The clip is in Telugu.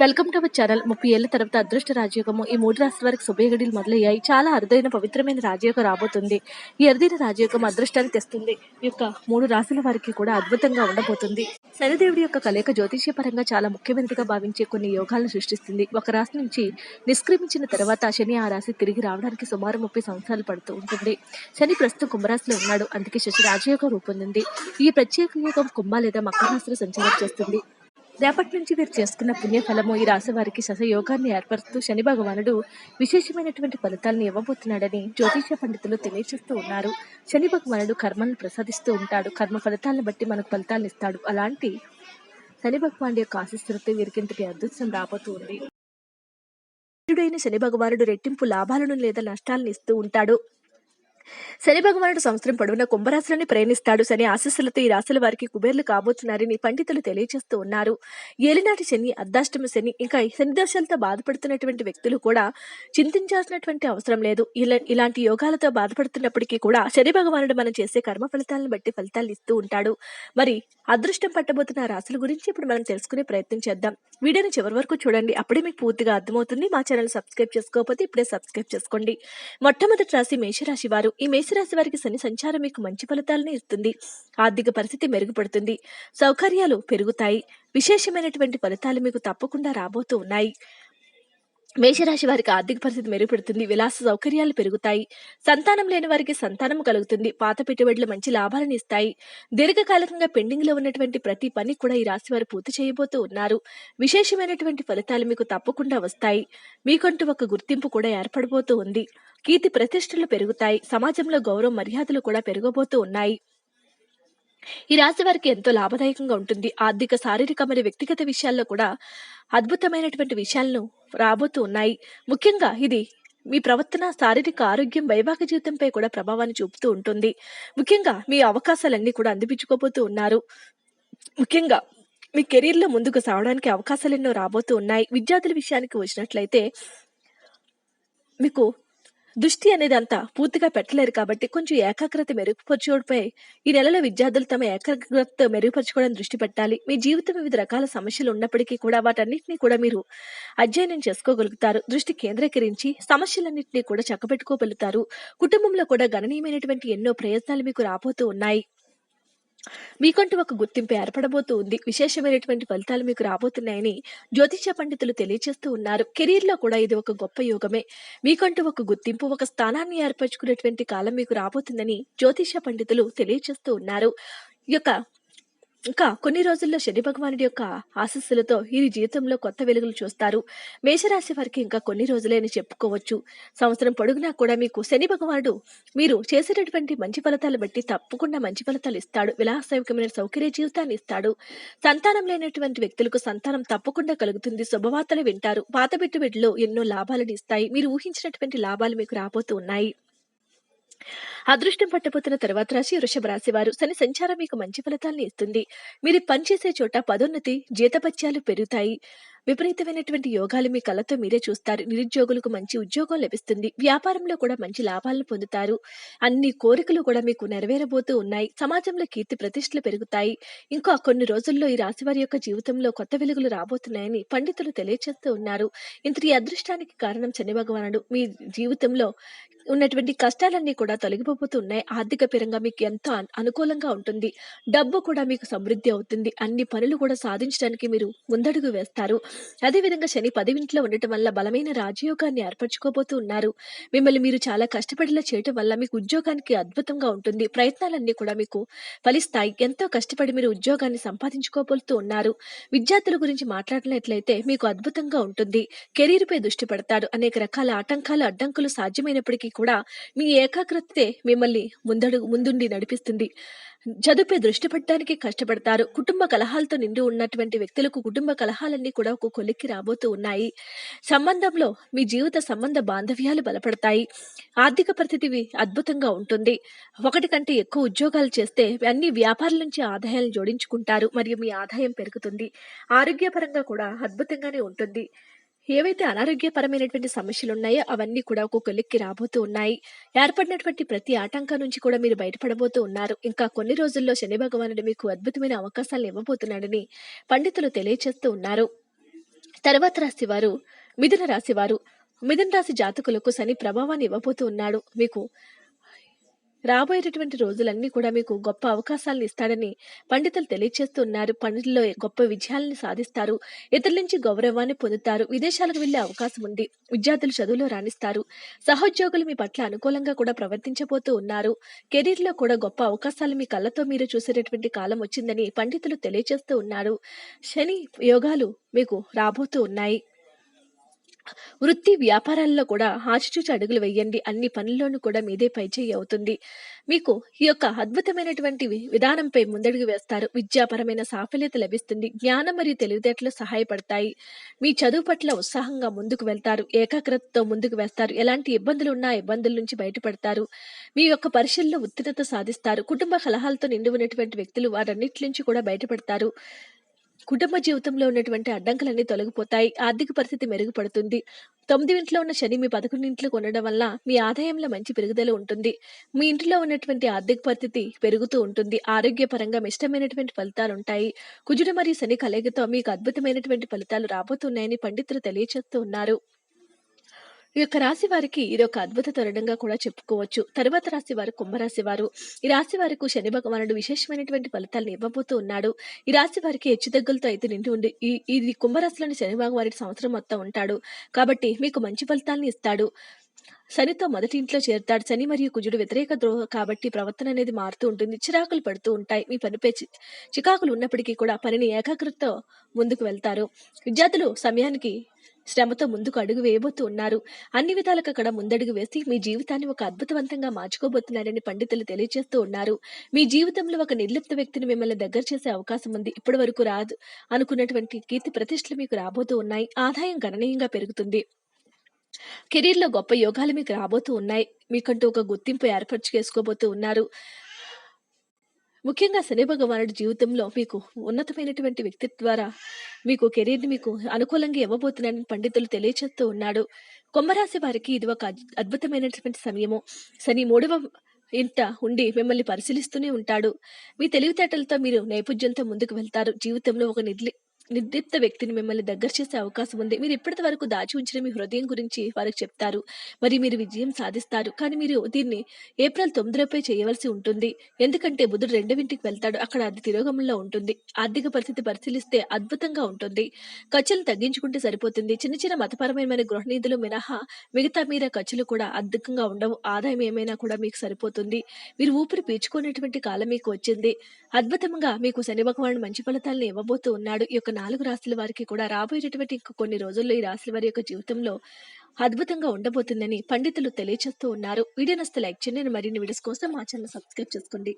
వెల్కమ్ టు అవర్ ఛానల్ ముప్పై ఏళ్ళ తర్వాత అదృష్ట రాజయోగము. ఈ మూడు రాశుల వరకు శుభయగడిలు మొదలయ్యాయి. చాలా అరుదైన పవిత్రమైన రాజయోగం రాబోతుంది. ఈ అరుదైన రాజయోగం అదృష్టాన్ని తెస్తుంది. ఈ యొక్క మూడు రాశుల వారికి కూడా అద్భుతంగా ఉండబోతుంది. శనిదేవుడి యొక్క కలయిక జ్యోతిష్య పరంగా చాలా ముఖ్యమైనదిగా భావించే కొన్ని యోగాలను సృష్టిస్తుంది. ఒక రాశి నుంచి నిష్క్రమించిన తర్వాత శని ఆ రాశి తిరిగి రావడానికి సుమారు ముప్పై సంవత్సరాలు పడుతూ ఉంటుంది. శని ప్రస్తుతం కుంభరాశిలో ఉన్నాడు. అందుకే శశి రాజయోగం రూపొందింది. ఈ ప్రత్యేక యోగం కుంభ లేదా మకర రాశిలో సంచారం చేస్తుంది. రేపటి నుంచి వీరు చేసుకున్న పుణ్యఫలము ఈ రాశి వారికి శశయోగాన్ని ఏర్పరుస్తూ శని భగవానుడు విశేషమైనటువంటి ఫలితాలను ఇవ్వబోతున్నాడని జ్యోతిష పండితులు తెలియజేస్తూ ఉన్నారు. శని భగవానుడు కర్మను ప్రసాదిస్తూ ఉంటాడు. కర్మ ఫలితాలను బట్టి మనకు ఫలితాలను ఇస్తాడు. అలాంటి శని భగవానుడి యొక్క ఆశిస్తులతో వీరికి ఇంతటి అదృష్టం రాబోతూ ఉంది. శని భగవానుడు రెట్టింపు లాభాలను లేదా నష్టాలను ఇస్తూ ఉంటాడు. శని భగవానుడు సంవత్సరం పొడవున కుంభరాశులని ప్రయాణిస్తాడు శని ఆశస్సులతో ఈ రాశుల వారికి కుబేర్లు కాబోతున్నారని పండితులు తెలియజేస్తూ ఉన్నారు. ఏలినాటి శని అర్ధాష్టమ శని ఇంకా శని దోషాలతో బాధపడుతున్నటువంటి వ్యక్తులు కూడా చింతించాల్సినటువంటి అవసరం లేదు. ఇలా ఇలాంటి యోగాలతో బాధపడుతున్నప్పటికీ కూడా శని భగవానుడు మనం చేసే కర్మ ఫలితాలను బట్టి ఫలితాలు ఇస్తూ ఉంటాడు. మరి అదృష్టం పట్టబోతున్న రాశుల గురించి ఇప్పుడు మనం తెలుసుకునే ప్రయత్నం చేద్దాం. వీడియోని చివరి వరకు చూడండి. అప్పుడే మీకు పూర్తిగా అర్థమవుతుంది. మా ఛానల్ సబ్స్క్రైబ్ చేసుకోకపోతే ఇప్పుడే సబ్స్క్రైబ్ చేసుకోండి. మొట్టమొదటి రాశి మేషరాశి వారు. ఈ మేషరాశి వారికి శని సంచారం మీకు మంచి ఫలితాలను ఇస్తుంది. ఆర్థిక పరిస్థితి మెరుగుపడుతుంది. సౌకర్యాలు పెరుగుతాయి. విశేషమైనటువంటి ఫలితాలు మీకు తప్పకుండా రాబోతూ ఉన్నాయి. మేషరాశి వారికి ఆర్థిక పరిస్థితి మెరుగుపడుతుంది. విలాస సౌకర్యాలు పెరుగుతాయి. సంతానం లేని వారికి సంతానం కలుగుతుంది. పాత పెట్టుబడులు మంచి లాభాలను ఇస్తాయి. దీర్ఘకాలికంగా పెండింగ్లో ఉన్నటువంటి ప్రతి పని కూడా ఈ రాశి వారు పూర్తి చేయబోతూ ఉన్నారు. విశేషమైనటువంటి ఫలితాలు మీకు తప్పకుండా వస్తాయి. మీకంటూ ఒక గుర్తింపు కూడా ఏర్పడబోతూ ఉంది. కీర్తి ప్రతిష్టలు పెరుగుతాయి. సమాజంలో గౌరవ మర్యాదలు కూడా పెరగబోతూ ఉన్నాయి. ఈ రాశి వారికి ఎంతో లాభదాయకంగా ఉంటుంది. ఆర్థిక శారీరక మరియు వ్యక్తిగత విషయాల్లో కూడా అద్భుతమైనటువంటి విషయాలను రాబోతూ ఉన్నాయి. ముఖ్యంగా ఇది మీ ప్రవర్తన శారీరక ఆరోగ్యం వైవాహిక జీవితంపై కూడా ప్రభావాన్ని చూపుతూ ఉంటుంది. ముఖ్యంగా మీ అవకాశాలన్నీ కూడా అందిపించుకోబోతూ ఉన్నారు. ముఖ్యంగా మీ కెరీర్లో ముందుకు సాగడానికి అవకాశాలు ఎన్నో రాబోతూ ఉన్నాయి. విద్యార్థుల విషయానికి వచ్చినట్లయితే మీకు దృష్టి అనేది అంతా పూర్తిగా పెట్టలేరు కాబట్టి కొంచెం ఏకాగ్రత మెరుగుపరచుకోవడంపై ఈ నెలలో విద్యార్థులు తమ ఏకాగ్రత మెరుగుపరచుకోవడం దృష్టి పెట్టాలి. మీ జీవితం వివిధ రకాల సమస్యలు ఉన్నప్పటికీ కూడా వాటన్నిటిని కూడా మీరు అధ్యయనం చేసుకోగలుగుతారు. దృష్టి కేంద్రీకరించి సమస్యలన్నింటినీ కూడా చక్కబెట్టుకోగలుగుతారు. కుటుంబంలో కూడా గణనీయమైనటువంటి ఎన్నో ప్రయత్నాలు మీకు రాబోతూ ఉన్నాయి. మీకంటూ ఒక గుర్తింపు ఏర్పడబోతూ ఉంది. విశేషమైనటువంటి ఫలితాలు మీకు రాబోతున్నాయని జ్యోతిష పండితులు తెలియజేస్తూ ఉన్నారు. కెరీర్లో కూడా ఇది ఒక గొప్ప యోగమే. మీకంటూ ఒక గుర్తింపు ఒక స్థానాన్ని ఏర్పరచుకునేటువంటి కాలం మీకు రాబోతుందని జ్యోతిష పండితులు తెలియజేస్తూ ఉన్నారు. ఈ యొక్క ఇంకా కొన్ని రోజుల్లో శని భగవానుడి యొక్క ఆశస్సులతో ఈ జీవితంలో కొత్త వెలుగులు చూస్తారు. మేషరాశి వారికి ఇంకా కొన్ని రోజులే అని చెప్పుకోవచ్చు. సంవత్సరం పొడుగునా కూడా మీకు శని భగవానుడు మీరు చేసేటటువంటి మంచి ఫలితాలు బట్టి తప్పకుండా మంచి ఫలితాలు ఇస్తాడు. విలాసయుకమైన సౌకర్య జీవితాన్ని ఇస్తాడు. సంతానం లేనటువంటి వ్యక్తులకు సంతానం తప్పకుండా కలుగుతుంది. శుభవార్తలు వింటారు. పాత పెట్టుబడులు ఎన్నో లాభాలను ఇస్తాయి. మీరు ఊహించినటువంటి లాభాలు మీకు రాబోతూ ఉన్నాయి. అదృష్టం పట్టబోతున్న తర్వాత రాశి వృషభ రాశి వారు శని సంచారం మీకు మంచి ఫలితాలను ఇస్తుంది. మీరు పనిచేసే చోట పదోన్నతి జీతపత్యాలు పెరుగుతాయి. విపరీతమైనటువంటి యోగాలు మీ కళ్ళతో మీరే చూస్తారు. నిరుద్యోగులకు మంచి ఉద్యోగం లభిస్తుంది. వ్యాపారంలో కూడా మంచి లాభాలను పొందుతారు. అన్ని కోరికలు కూడా మీకు నెరవేరబోతూ ఉన్నాయి. సమాజంలో కీర్తి ప్రతిష్టలు పెరుగుతాయి. ఇంకా కొన్ని రోజుల్లో ఈ రాశి వారి యొక్క జీవితంలో కొత్త వెలుగులు రాబోతున్నాయని పండితులు తెలియజేస్తూ ఉన్నారు. ఇంతటి అదృష్టానికి కారణం శని భగవానుడు. మీ జీవితంలో ఉన్నటువంటి కష్టాలన్నీ కూడా తొలగిపోతూ ఉన్నాయి. ఆర్థిక పరంగా మీకు ఎంతో అనుకూలంగా ఉంటుంది. డబ్బు కూడా మీకు సమృద్ధి అవుతుంది. అన్ని పనులు కూడా సాధించడానికి మీరు ముందడుగు వేస్తారు. అదేవిధంగా శని పదివింట్లో ఉండటం వల్ల బలమైన రాజయోగాన్ని ఏర్పరచుకోబోతూ ఉన్నారు. మిమ్మల్ని మీరు చాలా కష్టపడిలా చేయటం వల్ల మీకు ఉద్యోగానికి అద్భుతంగా ఉంటుంది. ప్రయత్నాలన్నీ కూడా మీకు ఫలిస్తాయి. ఎంతో కష్టపడి మీరు ఉద్యోగాన్ని సంపాదించుకోబోతూ ఉన్నారు. విద్యార్థుల గురించి మాట్లాడినట్లయితే మీకు అద్భుతంగా ఉంటుంది. కెరీర్పై దృష్టి పెడతారు. అనేక రకాల ఆటంకాలు అడ్డంకులు సాధ్యమైనప్పటికీ కూడా మీ ఏకాగ్రతే మిమ్మల్ని ముందడు ముందుండి నడిపిస్తుంది. చదువుపై దృష్టి పెట్టడానికి కష్టపడతారు. కుటుంబ కలహాలతో నిండి ఉన్నటువంటి వ్యక్తులకు కుటుంబ కలహాలన్నీ కూడా ఒక కొలిక్కి రాబోతూ ఉన్నాయి. సంబంధంలో మీ జీవిత సంబంధ బాంధవ్యాలు బలపడతాయి. ఆర్థిక పరిస్థితి అద్భుతంగా ఉంటుంది. ఒకటి కంటే ఎక్కువ ఉద్యోగాలు చేస్తే అన్ని వ్యాపారాల నుంచి ఆదాయాలను జోడించుకుంటారు. మరియు మీ ఆదాయం పెరుగుతుంది. ఆరోగ్యపరంగా కూడా అద్భుతంగానే ఉంటుంది. ఏవైతే అనారోగ్యపరమైనటువంటి సమస్యలు ఉన్నాయో అవన్నీ కూడా ఒక కొలిక్కి రాబోతూ ఉన్నాయి. ఏర్పడినటువంటి ప్రతి ఆటంకం నుంచి కూడా మీరు బయటపడబోతూ ఉన్నారు. ఇంకా కొన్ని రోజుల్లో శని భగవానుడు మీకు అద్భుతమైన అవకాశాలు ఇవ్వబోతున్నాడని పండితులు తెలియజేస్తూ ఉన్నారు. తర్వాత రాశి వారు మిథున రాశి వారు మిథున రాశి జాతకులకు శని ప్రభావాన్ని ఇవ్వబోతూ ఉన్నాడు. మీకు రాబోయేటటువంటి రోజులన్నీ కూడా మీకు గొప్ప అవకాశాలను ఇస్తాడని పండితులు తెలియజేస్తున్నారు పనుల్లో గొప్ప విజయాలను సాధిస్తారు. ఇతరుల నుంచి గౌరవాన్ని పొందుతారు. విదేశాలకు వెళ్ళే అవకాశం ఉంది. విద్యార్థులు చదువులో రాణిస్తారు. సహోద్యోగులు మీ పట్ల అనుకూలంగా కూడా ప్రవర్తించబోతూ ఉన్నారు. కెరీర్లో కూడా గొప్ప అవకాశాలు మీ కళ్ళతో మీరు చూసేటటువంటి కాలం వచ్చిందని పండితులు తెలియజేస్తూ ఉన్నారు. శని యోగాలు మీకు రాబోతూ ఉన్నాయి. వృత్తి వ్యాపారాల్లో కూడా ఆచితూచి అడుగులు వేయండి. అన్ని పనుల్లోనూ కూడా మీదే పైచేయి అవుతుంది. మీకు ఈ యొక్క అద్భుతమైనటువంటి విధానంపై ముందడుగు వేస్తారు. విద్యాపరమైన సాఫల్యత లభిస్తుంది. జ్ఞానం మరియు తెలివితేటలు సహాయపడతాయి. మీ చదువు పట్ల ఉత్సాహంగా ముందుకు వెళ్తారు. ఏకాగ్రతతో ముందుకు వేస్తారు. ఎలాంటి ఇబ్బందులు ఉన్నా ఇబ్బందుల నుంచి బయటపడతారు. మీ యొక్క పరీక్షల్లో ఉత్తీర్ణత సాధిస్తారు. కుటుంబ కలహాలతో నిండి ఉన్నటువంటి వ్యక్తులు వారన్నిటి నుంచి కూడా బయటపడతారు. కుటుంబ జీవితంలో ఉన్నటువంటి అడ్డంకులన్నీ తొలగిపోతాయి. ఆర్థిక పరిస్థితి మెరుగుపడుతుంది. తొమ్మిది ఇంట్లో ఉన్న శని మీ పదకొండు ఇంట్లో ఉండడం వల్ల మీ ఆదాయంలో మంచి పెరుగుదల ఉంటుంది. మీ ఇంటిలో ఉన్నటువంటి ఆర్థిక పరిస్థితి పెరుగుతూ ఉంటుంది. ఆరోగ్యపరంగా ఇష్టమైనటువంటి ఫలితాలు ఉంటాయి. కుజుడు మరియు శని కలయికతో మీకు అద్భుతమైనటువంటి ఫలితాలు రాబోతున్నాయని పండితులు తెలియచేస్తూ ఉన్నారు. ఈ యొక్క రాశి వారికి ఇది ఒక అద్భుత తరుణంగా కూడా చెప్పుకోవచ్చు. తరువాత రాశి వారు కుంభరాశి వారు. ఈ రాశి వారికి శని భగవానుడు విశేషమైనటువంటి ఫలితాలను ఇవ్వబోతూ ఉన్నాడు. ఈ రాశి వారికి హెచ్చుతగ్గులతో అయితే నిండి ఉండి ఈ ఇది కుంభరాశిలోని శని భగవానుడి సంవత్సరం మొత్తం ఉంటాడు. కాబట్టి మీకు మంచి ఫలితాలను ఇస్తాడు. శనితో మొదటి ఇంట్లో చేరుతాడు. శని మరియు కుజుడు వ్యతిరేక ద్రోహ కాబట్టి ప్రవర్తన అనేది మారుతూ ఉంటుంది. చిరాకులు పడుతూ ఉంటాయి. మీ పనిపై చి- చికాకులు ఉన్నప్పటికీ కూడా పనిని ఏకాగ్రతతో ముందుకు వెళ్తారు. విద్యార్థులు సమయానికి శ్రమతో ముందుకు అడుగు వేయబోతూ ఉన్నారు. అన్ని విధాలకు అక్కడ ముందడుగు వేసి మీ జీవితాన్ని ఒక అద్భుతవంతంగా మార్చుకోబోతున్నారని పండితులు తెలియజేస్తూ ఉన్నారు. మీ జీవితంలో ఒక నిర్లిప్త వ్యక్తిని మిమ్మల్ని దగ్గర చేసే అవకాశం ఉంది. ఇప్పటి వరకు రాదు. అనుకున్నటువంటి కీర్తి ప్రతిష్టలు మీకు రాబోతూ ఉన్నాయి. ఆదాయం గణనీయంగా పెరుగుతుంది. కెరీర్లో గొప్ప యోగాలు మీకు రాబోతూ ఉన్నాయి. మీకంటూ ఒక గుర్తింపు ఏర్పరచు చేసుకోబోతూ ఉన్నారు. ముఖ్యంగా శని భగవానుడి జీవితంలో మీకు ఉన్నతమైనటువంటి వ్యక్తి ద్వారా మీకు కెరీర్ని మీకు అనుకూలంగా ఇవ్వబోతున్నాడని పండితులు తెలియచేస్తూ ఉన్నాడు. కుంభరాశి వారికి ఇది ఒక అద్భుతమైనటువంటి సమయము. శని మూడవ ఇంట ఉండి మిమ్మల్ని పరిశీలిస్తూనే ఉంటాడు. మీ తెలివితేటలతో మీరు నైపుణ్యంతో ముందుకు వెళ్తారు. జీవితంలో ఒక నిర్లి నిర్దిప్త వ్యక్తిని మిమ్మల్ని దగ్గర చేసే అవకాశం ఉంది. మీరు ఇప్పటి వరకు దాచి ఉంచిన మీ హృదయం గురించి వారికి చెప్తారు. మరి మీరు విజయం సాధిస్తారు. కానీ మీరు దీన్ని ఏప్రిల్ తొమ్మిదిపై చేయవలసి ఉంటుంది. ఎందుకంటే బుధుడు రెండవింటికి వెళ్తాడు. అక్కడ అది తిరోగమంలో ఉంటుంది. ఆర్థిక పరిస్థితి పరిశీలిస్తే అద్భుతంగా ఉంటుంది. ఖర్చులు తగ్గించుకుంటే సరిపోతుంది. చిన్న చిన్న మతపరమైన గృహ నిధులు మినహా మిగతా మీద ఖర్చులు కూడా అద్భుతంగా ఉండవు. ఆదాయం ఏమైనా కూడా మీకు సరిపోతుంది. మీరు ఊపిరి పీల్చుకునేటువంటి కాలం మీకు వచ్చింది. అద్భుతంగా మీకు శని భగవానుడు మంచి ఫలితాలను ఇవ్వబోతూ ఉన్నాడు. ఈ యొక్క నాలుగు రాశుల వారికి కూడా రాబోయేటటువంటి కొన్ని రోజుల్లో ఈ రాశుల వారి యొక్క జీవితంలో అద్భుతంగా ఉండబోతుందని పండితులు తెలియజేస్తూ ఉన్నారు. వీడియో నస్తే లైక్ చేయండి. మరిన్ని వీడియోస్ కోసం మా ఛానల్ సబ్స్క్రైబ్ చేసుకోండి.